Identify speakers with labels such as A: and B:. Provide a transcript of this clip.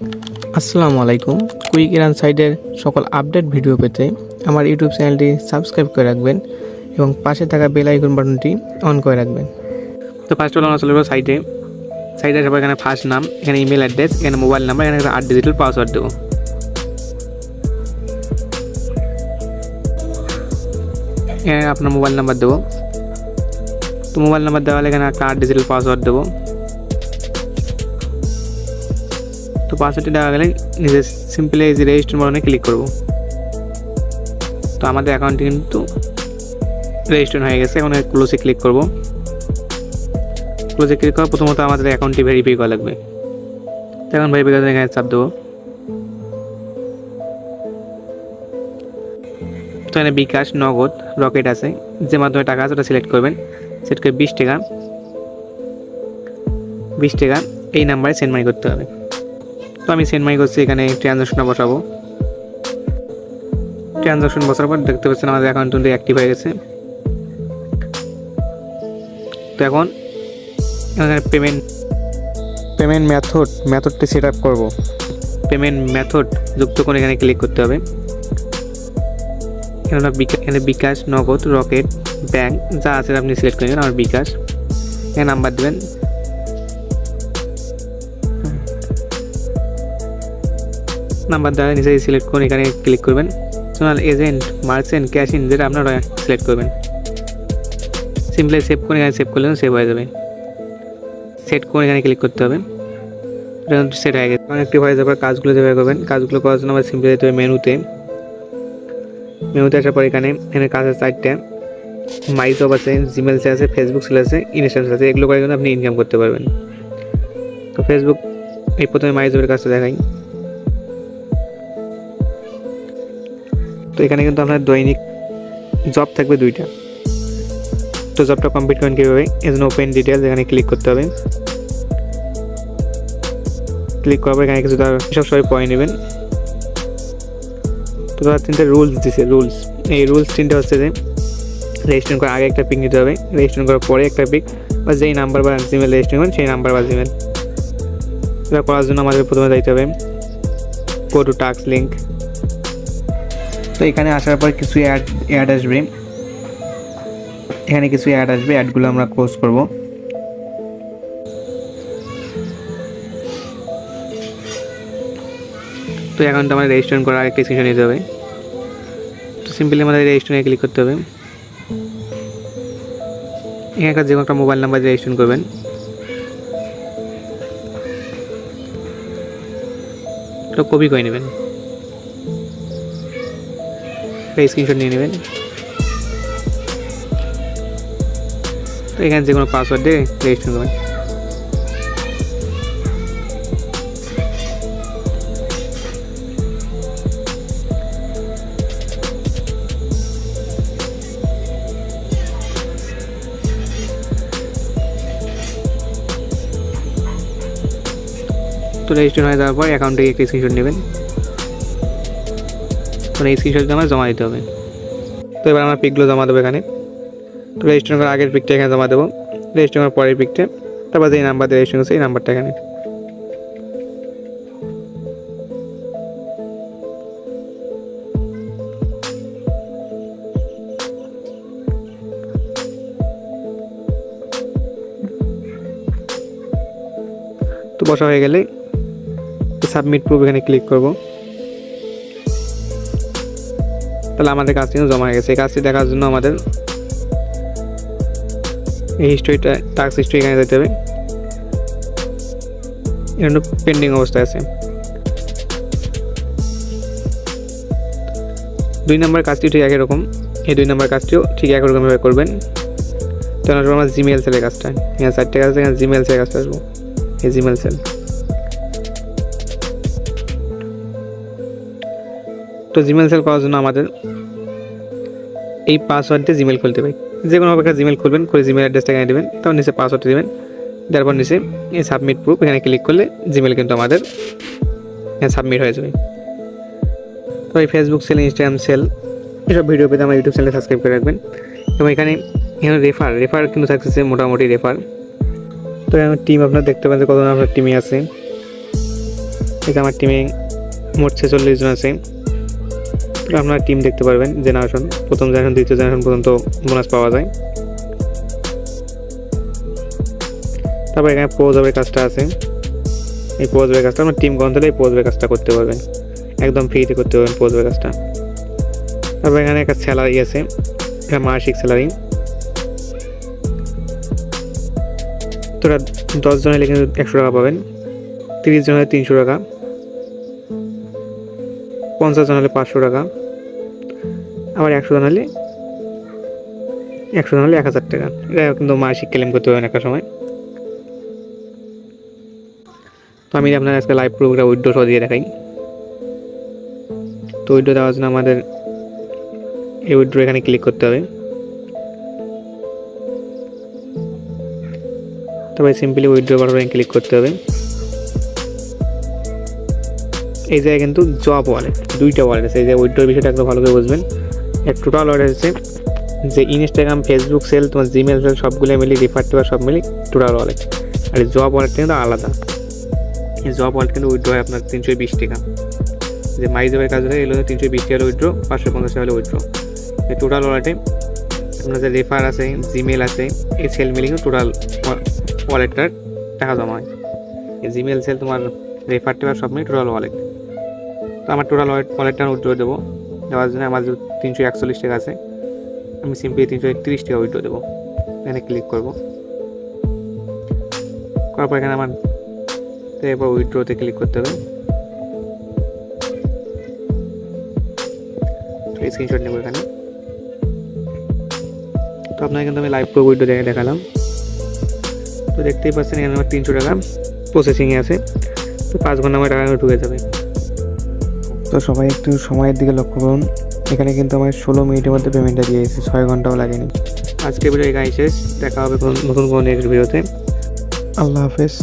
A: আসসালামু আলাইকুম quick Iran সাইডের সকল আপডেট ভিডিও পেতে আমার ইউটিউব চ্যানেলটি সাবস্ক্রাইব করে রাখবেন এবং পাশে থাকা বেল আইকন বাটনটি অন করে রাখবেন। তো ফার্স্ট হলো আমরা চলে যাব সাইটে সাইটে আসার এখানে ফার্স্ট নাম, এখানে ইমেল অ্যাড্রেস এখানে মোবাইল নাম্বার এখানে আট ডিজিটাল পাসওয়ার্ড দেবো। এখানে আপনার মোবাইল নাম্বার দেবো। তো মোবাইল নাম্বার দেওয়া হলে এখানে একটা আট ডিজিটাল পাসওয়ার্ড দেবো। তো পাসওয়ার্ডটি দেওয়া গেলে নিজের সিম্পলি এই যে রেজিস্টার বাটনে ক্লিক করব। তো আমাদের অ্যাকাউন্টটি কিন্তু রেজিস্টার হয়ে গেছে, এখন ক্লোজে ক্লিক করব। ক্লোজে ক্লিক করার প্রথমত আমাদের অ্যাকাউন্টটি ভেরিফাই করা লাগবে। তো এখন ভেরিফাই করে এখানে চাপ দেবো। তো এখানে বিকাশ, নগদ, রকেট আছে, যে মাধ্যমে টাকা আছে ওটা সিলেক্ট করবেন। সিলেক্ট করে বিশ টাকা। বিশ টাকা, এই নাম্বারে সেন্ড মানি করতে হবে। তো আমি সেন্ড মানি করছি এখানে ট্রানজাকশনটা বসাবো। ট্রানজাকশন বসার পর দেখতে পাচ্ছেন আমাদের অ্যাকাউন্ট কিন্তু অ্যাক্টিভ হয়ে গেছে। তো এখন এখানে পেমেন্ট পেমেন্ট মেথড মেথডটি সেট আপ করব। পেমেন্ট মেথড যুক্ত করে এখানে ক্লিক করতে হবে। এখানে বিকাশ এখানে বিকাশ নগদ রকেট ব্যাংক যা আছে আপনি সিলেক্ট করে নেবেন আমার বিকাশ। এখানে নাম্বার দেবেন। নাম্বার দ্বারা নিজেই সিলেক্ট করুন, এখানে ক্লিক করবেন। সোনাল এজেন্ট মার্চেন্ট ক্যাশ ইন যেটা আপনারা সিলেক্ট করবেন। সিম্পলি সেভ করে এখানে সেভ করলেও সেভ হয়ে যাবে। সেট করে এখানে ক্লিক করতে হবে। সেট হয়ে গেছে। অ্যাক্টিভ হয়ে যাবে কাজগুলো যেভাবে করবেন, কাজগুলো করার জন্য আমার সিম্পলি যেতে হবে মেনুতে। মেনুতে আসার পর এখানে এখানে কাজের সাইডটা মাই জব আছে জিমেল সে আছে ফেসবুক সেল আছে ইনস্টাগ্রাম আছে এগুলো করে কিন্তু আপনি ইনকাম করতে পারবেন। তো ফেসবুক এই প্রথমে মাই জবের কাজটা দেখাই। তো এখানে কিন্তু আপনার দৈনিক জব থাকবে দুইটা। তো জবটা কমপ্লিট করেন কীভাবে? এজন্য ওপেন ডিটেলস এখানে ক্লিক করতে হবে। ক্লিক করার পর এখানে কিছু তার সব সবাই পয়েন্ট নেবেন। তো তার তিনটে রুলস দিছে রুলস এই রুলস তিনটে হচ্ছে যে রেজিস্ট্রেশন করার আগে একটা পিক নিতে হবে। রেজিস্ট্রেশন করার পরে একটা পিক বা যেই নাম্বার বা জিমেল রেজিস্ট্রেশন করবেন সেই নাম্বার বা জিমেল এটা করার জন্য আমাদের প্রথমে যাইতে হবে। গো টু টাক্স লিঙ্ক তো এখানে আসার পর কিছু অ্যাড অ্যাড আসবে। এখানে কিছু অ্যাড আসবে অ্যাডগুলো আমরা ক্লোজ করব। তো অ্যাকাউন্টটা আমাদের রেজিস্ট্রেশন করার আরেকটা স্ক্রিনশট নিতে হবে। তো সিম্পলি আমাদের রেজিস্ট্রেশনে ক্লিক করতে হবে। এখানকার যে কোনো একটা মোবাইল নাম্বার রেজিস্ট্রেশন করবেন। তো কপি করে নেবেন। স্ক্রিনশট নিয়ে নেবেন। তো এখানে যে কোনো পাসওয়ার্ড দিয়ে রেজিস্ট্রেশন করবেন। তো রেজিস্ট্রেশন হয়ে যাওয়ার পর অ্যাকাউন্ট থেকে একটি স্ক্রিনশট নেবেন। মানে এই স্ক্রিনশটটা আমার জমা দিতে হবে। তো এবার আমার পিকগুলো জমা দেবো এখানে। তো রেজিস্ট্রেশন করার আগের পিকটা এখানে জমা দেবো। রেজিস্ট্রেশন করার পরের পিকটা তারপর যে নাম্বার দিয়ে রেজিস্ট্রেশন করছে, এই নাম্বারটা এখানে। তো বসা হয়ে গেলে সাবমিট প্রুফ এখানে ক্লিক করব। তাহলে আমাদের কাজ কিন্তু জমা হয়ে গেছে। এই কাজটি দেখার জন্য আমাদের এই হিস্ট্রিটা টাস্ক হিস্ট্রি এখানে যেতে হবে। এটা পেন্ডিং অবস্থায় আছে। দুই নম্বর কাজটি ঠিক একই রকম। এই দুই নম্বর কাজটিও ঠিক একই রকমভাবে করবেন। আসব আমার জিমেল সেলের কাজটা। হ্যাঁ চারটে কাজ এখানে জিমেল সেলের কাজটা আসব। এই জিমেল সেল তো জিমেল সেল করার জন্য আমাদের এই পাসওয়ার্ড দিয়ে জিমেল খুলতে হবে। যে কোনো একটা জিমেল খুলবেন, করে জিমেল অ্যাড্রেসটা এখানে দেবেন, তারপর নিচে পাসওয়ার্ডটা দেবেন, তারপর নিচে এই সাবমিট প্রুফ এখানে ক্লিক করলে জিমেল কিন্তু আমাদের সাবমিট হয়ে যাবে। তো এই ফেসবুক সেল ইনস্টাগ্রাম সেল এসব ভিডিও পেতে আমার ইউটিউব চ্যানেলে সাবস্ক্রাইব করে রাখবেন। এবং এখানে এখানে রেফার রেফার কিন্তু থাকতেছে মোটামুটি রেফার তো এখন টিম আপনার দেখতে পাচ্ছেন কতজন আপনার টিমে আছে। যে আমার টিমে মোট ছেচল্লিশ জন আছে। আপনারা টিম দেখতে পারবেন জেনারেশন প্রথম জেনারেশন দ্বিতীয় জেনারেশন পর্যন্ত বোনাস পাওয়া যায়। তারপর এখানে হবে কাজটা আছে। এই হবে কাজটা, আপনার টিম গন্ধলে এই পোজ হবে কাজটা করতে পারবেন। একদম ফ্রিতে করতে পারবেন হবে কাজটা। তারপর এখানে একটা স্যালারি আছে, এটা মাসিক স্যালারি তোরা দশ জন হলে কিন্তু একশো টাকা পাবেন, তিরিশ জন হলে তিনশো টাকা, পঞ্চাশ জন হলে পাঁচশো টাকা। আবার একশো জন হলে, একশো জন হলে এক হাজার টাকা। এটা কিন্তু মাসিক ক্লেম করতে পারবেন একটা সময়। তো আমি আপনার আজকে লাইভ প্রোগ্রাম উইড্রো সহ দিয়ে দেখাই। তো উইড্রো দেওয়ার জন্য আমাদের এই উইড্রো এখানে ক্লিক করতে হবে। তবে সিম্পলি উইড্রো বাটনে ক্লিক করতে হবে। এই জায়গায় কিন্তু জব ওয়ালেট দুইটা ওয়ালেট আছে। এই যে উইড্রোর বিষয়টা একদম ভালো করে বুঝবেন। টোটাল ওয়ালেট হচ্ছে যে ইনস্টাগ্রাম ফেসবুক সেল তোমার জিমেল সেল সবগুলো মিলি রিফার টিফার সব মিলি টোটাল ওয়ালেট আর জব ওয়ালেটটা কিন্তু আলাদা। জব ওয়ালেট কিন্তু উইড্রো হয় আপনার তিনশো বিশ টাকা। যে মাই জবের কাজ হলে এগুলো তিনশো বিশ টাকা উইড্রো পাঁচশো পঞ্চাশ টাকা উইড্রো এই টোটাল ওয়ালেটে আপনার যে রেফার আছে জিমেল আছে, এই সেল মিলে কিন্তু টোটাল ওয়ালেটটার টাকা জমা হয়। এই জিমেল সেল তোমার রেফার টেফার সব মিলে টোটাল ওয়ালেট তো আমার টোটাল ওয়ালেট ওয়ালেটটা উইড্রো দেবো। দেওয়ার জন্য আমার তিনশো একচল্লিশ টাকা আছে। আমি সিম্পলি তিনশো একত্রিশ টাকা উইড্রো দেবো। এখানে ক্লিক করব। করার পর এখানে আমার এরপর উইড্রোতে ক্লিক করতে হবে। স্ক্রিনশট নেব এখানে। তো আপনাকে কিন্তু আমি লাইভ প্রো উইড্রো দেখে দেখালাম। তো দেখতেই পাচ্ছেন এখানে আমার তিনশো টাকা প্রসেসিংয়ে আছে। তো পাঁচ ঘণ্টা আমার টাকা ঢুকে যাবে। তো সবাই একটু সময়ের দিকে লক্ষ্য করুন। এখানে কিন্তু আমার ষোলো মিনিটের মধ্যে পেমেন্টটা দিয়ে দিয়েছে ছয় ঘন্টাও লাগেনি। আজকে ভিডিও এখানে শেষ দেখা হবে নতুন কোনো নেক্সট ভিডিওতে আল্লাহ হাফেজ।